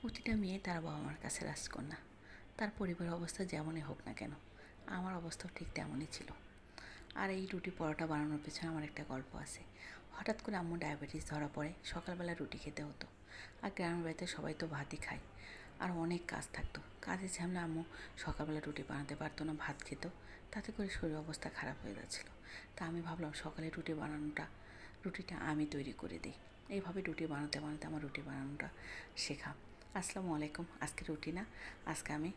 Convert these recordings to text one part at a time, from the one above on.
প্রতিটা মেয়ে তার বাবা মার কাছে রাজকন্যা। তার পরিবারের অবস্থা যেমনই হোক না কেন, আমার অবস্থাও ঠিক তেমনই ছিল। আর এই রুটি পরোটা বানানোর পেছনে আমার একটা গল্প আছে। হঠাৎ করে আম্মু ডায়াবেটিস ধরা পড়ে, সকালবেলা রুটি খেতে হতো। আর গ্রামের বাড়িতে সবাই তো ভাতই খায়। আর অনেক কাজ থাকতো। কাজের ঝামেলা আম্মু সকালবেলা রুটি বানাতে পারতো না, ভাত খেত। তাতে করে শরীর অবস্থা খারাপ হয়ে যাচ্ছিল। তা আমি ভাবলাম, সকালে রুটি বানানোটা, রুটিটা আমি তৈরি করে দিই। এইভাবে রুটি বানাতে বানাতে আমার রুটি বানানোটা শেখা। আসসালামু আলাইকুম। আজকে রুটি না, আজকে আমি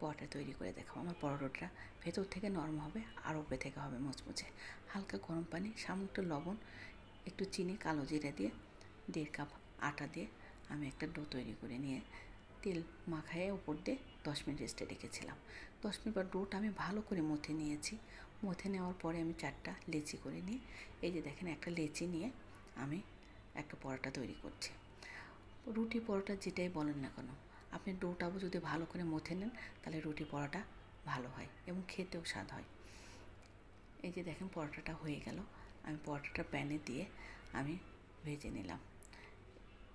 পরোটা তৈরি করে দেখাবো। আমার পরোটাটা ভেতর থেকে নরম হবে আর উপরে থেকে হবে মুচমুচে। হালকা গরম পানি, সামান্য একটু লবণ, একটু চিনি, কালো জিরে দিয়ে দেড় কাপ আটা দিয়ে আমি একটা ডো তৈরি করে নিয়ে তেল মাখায়ে উপর দিয়ে দশ মিনিট রেস্টে রেখেছিলাম। দশ মিনিট পর ডোটা আমি ভালো করে মথে নিয়েছি। মথে নেওয়ার পরে আমি চারটা লেচি করে নিয়ে, এই যে দেখেন একটা লেচি নিয়ে আমি একটা পরোটা তৈরি করছি। রুটি পরোটা যেটাই বলেন না কেন, আপনি ডোটাও যদি ভালো করে মথে নেন, তাহলে রুটি পরোটা ভালো হয় এবং খেতেও স্বাদ হয়। এই যে দেখেন পরোটাটা হয়ে গেল, আমি পরোটাটা প্যানে দিয়ে আমি ভেজে নিলাম।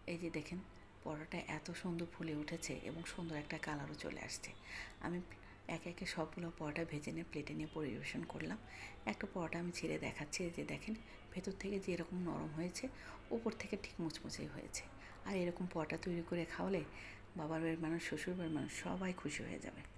এই যে দেখেন পরোটা এত সুন্দর ফুলে উঠেছে এবং সুন্দর একটা কালারও চলে আসছে। আমি একে একে সবগুলো পরোটা ভেজে নিয়ে প্লেটে নিয়ে পরিবেশন করলাম। একটা পরোটা আমি ছিঁড়ে দেখাচ্ছি যে দেখেন ভেতর থেকে যেরকম নরম হয়েছে, উপর থেকে ঠিক মুচমুচেই হয়েছে। আর এরকম পটা তৈরি করে খাওয়ালে বাবার বাড়ির মানুষ শ্বশুর বাড়ির মানুষ সবাই খুশি হয়ে যাবে।